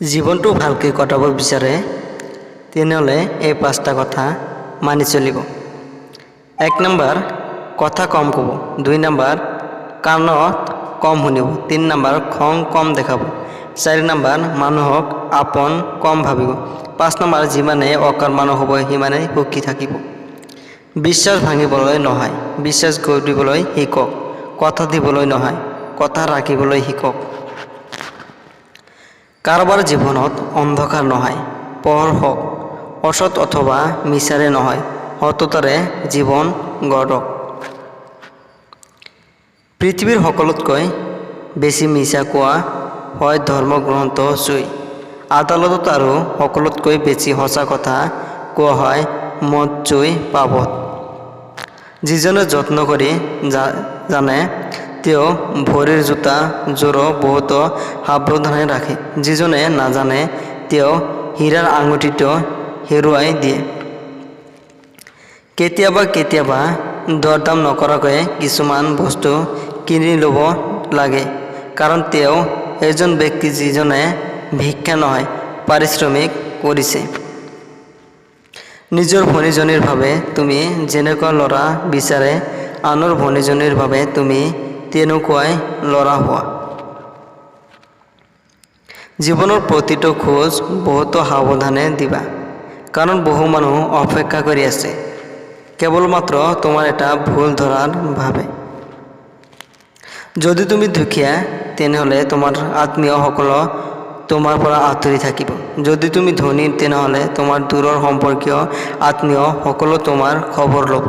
জীৱনটো ভালকৈ কটাব বিচাৰে, তেনেহ'লে এই পাঁচটা কথা মানি চলিব। এক নম্বৰ, কথা কম ক'ব। দুই নম্বৰ, কাণত কম শুনিব। তিনি নম্বৰ, খং কম দেখাব। চাৰি নম্বৰ, মানুহক আপোন কম ভাবিব। পাঁচ নম্বৰ, যিমানে অকৰ্মাণু হ'ব সিমানেই সুখী থাকিব। বিশ্বাস ভাঙিবলৈ নহয়। বিশ্বাস কৰিবলৈ শিকক। কথা দিবলৈ নহয়। কথা ৰাখিবলৈ শিকক। কাৰোবাৰ জীৱনত অন্ধকাৰ নহয় পোহৰ হওক, অসৎ অথবা মিছাৰে নহয় সততাৰে জীৱন গঢ়ক। পৃথিৱীৰ সকলোতকৈ বেছি মিছা কোৱা হয় ধৰ্মগ্ৰন্থ চুই। আদালতত আৰু সকলোতকৈ বেছি সঁচা কথা কোৱা হয় মদ চুই পাবত যিজনে যত্ন কৰি জানে তেওঁ ভৰিৰ জোতা জোৰো বহুতো সাৱধানে ৰাখে। যিজনে নাজানে তেওঁ হীৰাৰ আঙুঠিটো হেৰুৱাই দিয়ে। কেতিয়াবা কেতিয়াবা দৰদাম নকৰাকৈ কিছুমান বস্তু কিনি ল'ব লাগে, কাৰণ তেওঁ এজন ব্যক্তি যিজনে ভিক্ষা নহয়, পাৰিশ্ৰমিক কৰিছে। নিজৰ ভনীজনীৰ বাবে তুমি যেনেকুৱা ল'ৰা বিচাৰে, আনৰ ভনীজনীৰ বাবে তুমি তেনেকুৱাই ল'ৰা হোৱা। জীৱনৰ প্ৰতিটো খোজ বহুতো সাৱধানে দিবা, কাৰণ বহু মানুহ অপেক্ষা কৰি আছে। কেৱল মাত্ৰ তোমাৰ এটা ভুল ধৰাৰ ভাবে যদি তুমি দুখীয়া, তেনেহ'লে তোমাৰ আত্মীয়সকল তোমাৰ পৰা আঁতৰি থাকিব। যদি তুমি ধনী, তেনেহ'লে তোমাৰ দূৰৰ সম্পৰ্কীয় আত্মীয় সকলো তোমাৰ খবৰ ল'ব।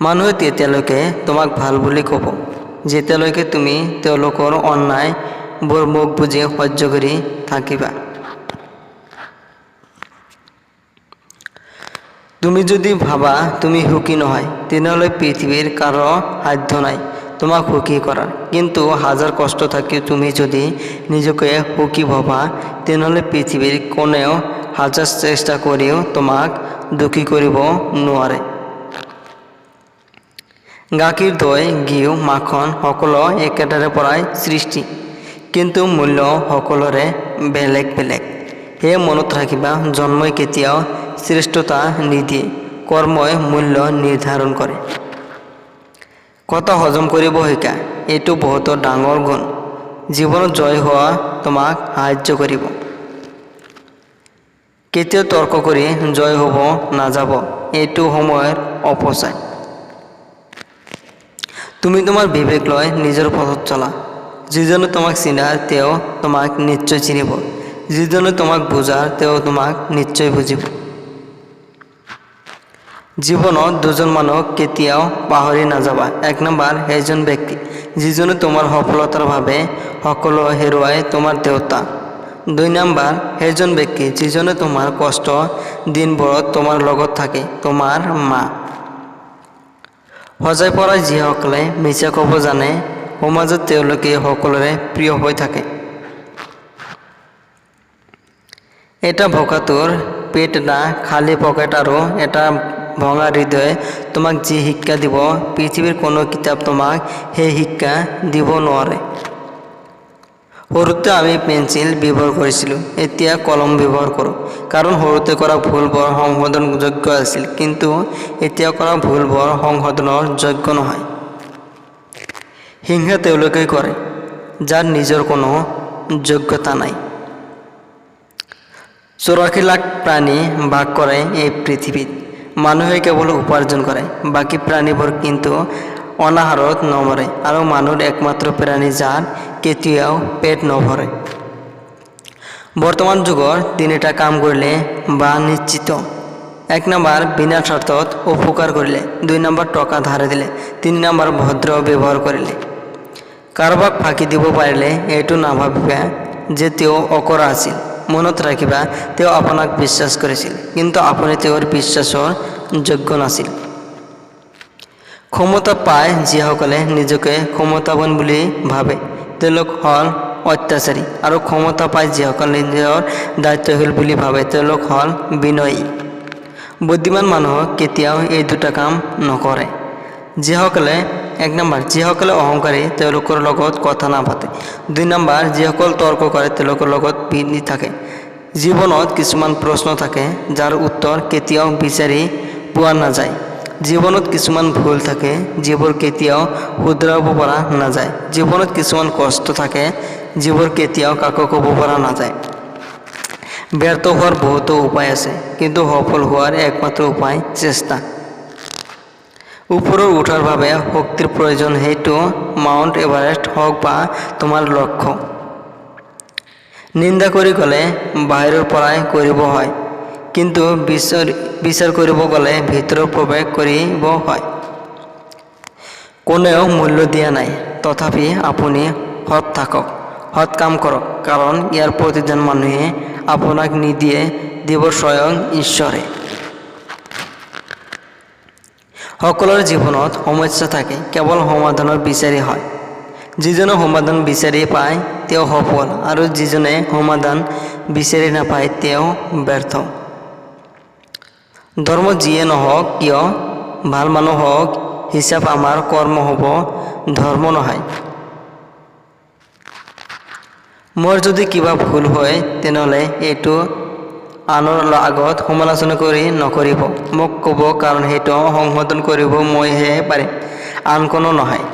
মানুহে তেতিয়ালৈকে তোমাক ভালো বুলি ক'ব। যেতিয়ালৈকে তুমি তেওঁলোকৰ অন্যায়বোৰ মুখ বুজি সহ্য কৰি থাকিবা। তুমি যদি ভাবা তুমি সুখী নহয়, তেনেহ'লে পৃথিৱীৰ কাৰো সাধ্য নাই তোমাক সুখী কৰাৰ। কিন্তু হাজাৰ কষ্ট থাকি তুমি যদি নিজকে সুখী ভবা, তেনেহ'লে পৃথিৱীৰ কোনেও হাজাৰ চেষ্টা কৰিও তোমাক দুখী কৰিব নোৱাৰে। গাখীৰ, দৈ, ঘিউ, মাখন সকলো একেটাৰে পৰাই সৃষ্টি। কিন্তু মূল্য সকলোৰে বেলেগ বেলেগ। সেয়ে মনত ৰাখিবা, জন্মই কেতিয়াও শ্ৰেষ্ঠতা নিদিয়ে, কৰ্মই মূল্য নিৰ্ধাৰণ কৰে। কথা হজম কৰিব শিকা, এইটো বহুতো ডাঙৰ গুণ। জীৱনত জয় হোৱা তোমাক সাহাৰ্য কৰিব। কেতিয়াও তৰ্ক কৰি জয় হ'ব নাযাব, এইটো সময়ৰ অপচয়। তুমি তোমাৰ বিবেক লৈ নিজৰ পথত চলা। যিজনে তোমাক চিনাৰ, তেওঁ তোমাক নিশ্চয় চিনিব। যিজনে তোমাক বুজাৰ, তেওঁ তোমাক নিশ্চয় বুজিব। জীৱনত দুজন মানুহক কেতিয়াও পাহৰি নাযাবা। এক নম্বৰ, সেইজন ব্যক্তি। যিজনে তোমাৰ সফলতাৰ বাবে সকলো হেৰুৱাই তোমাৰ দেউতা। দুই নম্বৰ, সেইজন ব্যক্তি যিজনে তোমাৰ কষ্ট দিনবোৰত তোমাৰ লগত থাকে, তোমাৰ মা। সজাই পৰা যিসকলে মিছা ক'ব জানে সমাজত তেওঁলোকে সকলোৰে প্ৰিয় হৈ থাকে। এটা ভকাটোৰ পেট এটা খালী পকেট আৰু এটা ভঙা হৃদয়ে তোমাক যি শিক্ষা দিব, পৃথিৱীৰ কোনো কিতাপ তোমাক সেই শিক্ষা দিব নোৱাৰে। সৰুতে আমি পেঞ্চিল ব্যৱহাৰ কৰিছিলোঁ। এতিয়া কলম ব্যৱহাৰ কৰোঁ। কাৰণ সৰুতে কৰা ভুলবোৰ সংশোধনযোগ্য আছিল, কিন্তু এতিয়া কৰা ভুলবোৰ সংশোধনৰ যোগ্য নহয়। হিংসা তেওঁলোকেই কৰে, যাৰ নিজৰ কোনো যোগ্যতা নাই। চৌৰাশী লাখ প্ৰাণী বাস কৰে এই পৃথিৱীত। মানুহে কেৱল উপাৰ্জন কৰে, বাকী প্ৰাণীবোৰ কিন্তু অনাহাৰত নমৰে, আৰু মানুহৰ একমাত্ৰ প্ৰাণী যাৰ কেতিয়াও পেট নভৰে। বৰ্তমান যুগৰ তিনিটা কাম কৰিলে বা নিশ্চিত। এক নম্বৰ বিনা স্বাৰ্থত উপকাৰ কৰিলে। দুই নম্বৰ টকা ধাৰে দিলে। তিনি নম্বৰ ভদ্ৰ ব্যৱহাৰ কৰিলে। কাৰোবাক ফাঁকি দিব পাৰিলে এইটো নাভাবিবা যে তেওঁ অকৰা আছিল। মনত ৰাখিবা, তেওঁ আপোনাক বিশ্বাস কৰিছিল, কিন্তু আপুনি তেওঁৰ বিশ্বাসৰ যোগ্য নাছিল। ক্ষমতা পায় যিসকলে নিজকে ক্ষমতাৱান বুলি ভাবে। তেওঁলোক হ'ল অত্যাচাৰী আৰু ক্ষমতা পায় যিসকলে নিজৰ দায়িত্বশীল বুলি ভাবে, তেওঁলোক হ'ল বিনয়ী। বুদ্ধিমান মানুহক কেতিয়াও এই দুটা কাম নকৰে। যিসকলে, এক নম্বৰ, যিসকলে অহংকাৰী, তেওঁলোকৰ লগত কথা নাপাতে। দুই নম্বৰ, যিসকল তৰ্ক কৰে তেওঁলোকৰ লগত পিন্ধি থাকে। জীৱনত কিছুমান প্ৰশ্ন থাকে, যাৰ উত্তৰ কেতিয়াও বিচাৰি পোৱা নাযায়। জীৱনত কিছুমান ভুল থাকে, যিবোৰ কেতিয়াও শুধৰাব পৰা নাযায়। জীৱনত কিছুমান কষ্ট থাকে, যিবোৰ কেতিয়াও কাকো ক'ব পৰা নাযায়। ব্যৰ্থ হোৱাৰ বহুতো উপায় আছে, কিন্তু সফল হোৱাৰ একমাত্ৰ উপায় চেষ্টা। ওপৰত উঠাৰ বাবে শক্তিৰ প্ৰয়োজন, সেইটো মাউণ্ট এভাৰেষ্ট হওক বা তোমাৰ লক্ষ্য। নিন্দা কৰি গ'লে বাহিৰৰ পৰাই কৰিব হয়। কিন্তু বিচাৰ বিচাৰ কৰিব গ'লে ভিতৰত প্ৰৱেশ কৰিব হয়। কোনেও মূল্য দিয়া নাই। তথাপি আপুনি সৎ থাকক, সৎ কাম কৰক, কাৰণ ইয়াৰ প্ৰতিজন মানুহে আপোনাক নিদিয়ে, দিব স্বয়ং ঈশ্বৰে। সকলোৰে জীৱনত সমস্যা থাকে, কেৱল সমাধানৰ বিচাৰি হয়। যিজনে সমাধান বিচাৰি পায়, তেওঁ সফল, আৰু যিজনে সমাধান বিচাৰি নাপায়, তেওঁ ব্যৰ্থ। ধৰ্ম যিয়ে নহওক কিয়, ভালো মানুহ হওক, হিচাপ আমাৰ কৰ্ম হ'ব, ধৰ্ম নহয়। মোৰ যদি কিবা ভুল হয়, তেনেহ'লে এইটো আনৰ আগত সমালোচনা কৰি নকৰিব। মোক ক'ব কাৰণ সেইটো সংশোধন কৰিব মইহে পাৰিম, আন কোনো নহয়।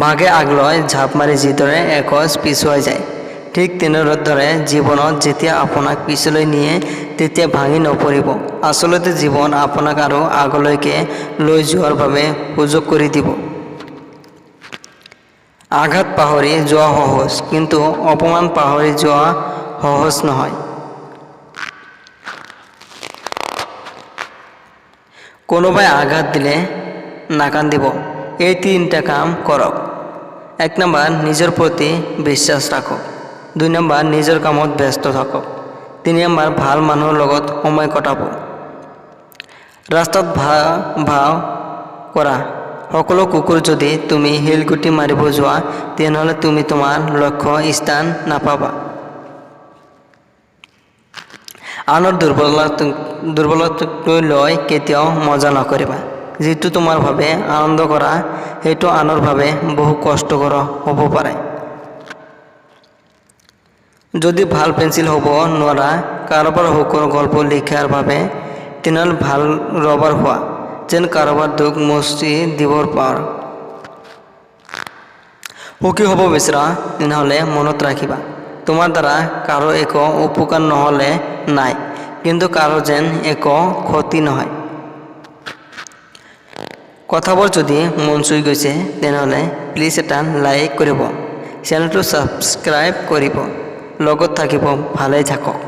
বাঘে আগলৈ ঝাপ মাৰি যিদৰে একজ পিছুৱাই যায়। ঠিক তেনেদৰে জীৱনত যেতিয়া আপোনাক পিছলৈ নিয়ে, তেতিয়া ভাঙি নপৰিব। আচলতে জীৱন আপোনাক আৰু আগলৈকে লৈ যোৱাৰ বাবে সুযোগ কৰি দিব। আঘাত পাহৰি যোৱা সহজ, কিন্তু অপমান পাহৰি যোৱা সহজ নহয়। কোনোবাই আঘাত দিলে নাকান্দিব। এই তিনিটা কাম কৰক। এক নম্বৰ, নিজৰ প্ৰতি বিশ্বাস ৰাখক। দুই নম্বৰ নিজৰ কামত ব্যস্ত থাকক। তিনি নম্বৰ ভালো মানুহৰ লগত সময় কটাব। ৰাস্তাত ভা ভাও কৰা। সকলো কুকুৰ যদি তুমি শিলগুটি মাৰিব যোৱা, তেনেহ'লে তুমি তোমাৰ লক্ষ্য স্থান নাপাবা। আনৰ দুৰ্বলতা দুৰ্বলতাকৈ লৈ কেতিয়াও মজা নকৰিবা। যিটো তোমাৰ বাবে আনন্দ কৰা, সেইটো আনৰ বাবে বহু কষ্টকৰ হ'ব পাৰে। যদি ভালো পেঞ্চিল হ'ব নোৱাৰা, কাৰোবাৰ সুখৰ গল্প লিখাৰ বাবে তেনেহ'লে ভালো ৰবাৰ হোৱা, যেন কাৰোবাৰ দুখ মুচি দিবৰ পাৰ। সুখী হ'ব বিচৰা, তেনেহ'লে মনত ৰাখিবা, তোমাৰ দ্বাৰা কাৰো একো উপকাৰ নহ'লে নাই, কিন্তু কাৰো যেন একো ক্ষতি নহয়। কথাবোৰ যদি মন চুই গৈছে, তেনেহ'লে প্লিজ এটা লাইক কৰিব চেনেলটো ছাবস্ক্ৰাইব কৰিব। লগত থাকিব ভালে থাকক।